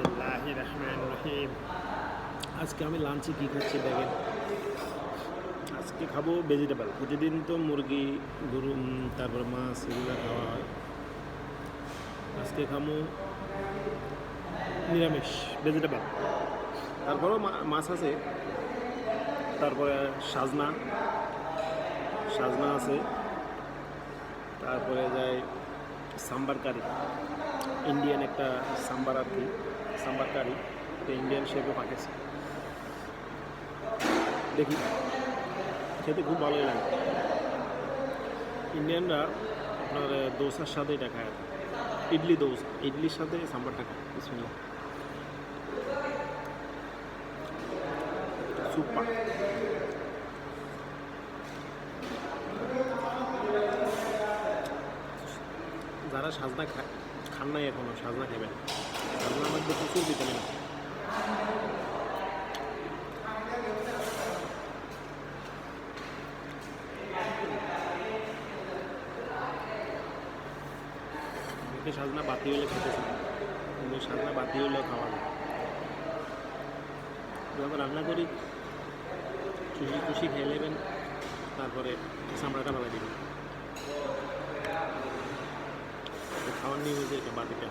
রহমান রহিম আজকে আমি লাঞ্চে কী খাচ্ছি দেখেন। আজকে খাব ভেজিটেবল প্রতিদিন তো মুরগি, গরু তারপরে মাছ, এগুলো খাওয়া হয়। আজকে খামো নিরামিষ ভেজিটেবল তারপরেও মাছ আছে। তারপরে সাজনা। সাজনা আছে। তারপরে যায় সাম্বার কারি। ইন্ডিয়ান একটা সাম্বার আর কি। কারি এটা ইন্ডিয়ান শেপে পাকেছে। দেখি, খেতে খুব ভালোই লাগে। ইন্ডিয়ানরা আপনার দোসার সাথে এটা খায়। ইডলি দোসা, ইডলির সাথে সাম্বারটা খায় বিসমিল্লাহ সুপার যারা সাজনা খায় খান নাই এখনও সাজনা খাবেন সাজনার মধ্যে প্রচুর ভিটামিন আছে। সাজনা বাতি হলে খেতেছে কিন্তু সাজনা বাতি হলেও খাওয়া যায়। যখন রান্না করি। খুশি খুশি খেয়ে নেবেন। তারপরে চামড়াটা ভালো দিবেন এটা বাটিটা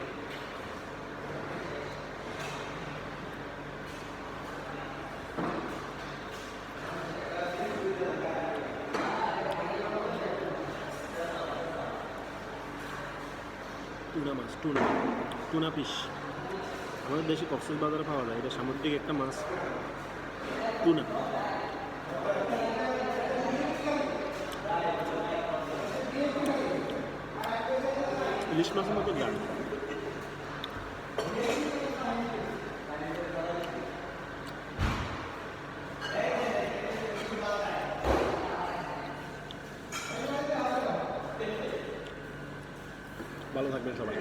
টুনা মাছ টুনা টুনা ফিশ আমাদের দেশে কক্সেস বাজারে পাওয়া যায়। এটা সামুদ্রিক একটা মাছ। টুনা ইলিশ মাছের মতো গান ভালো থাকবেন সবাই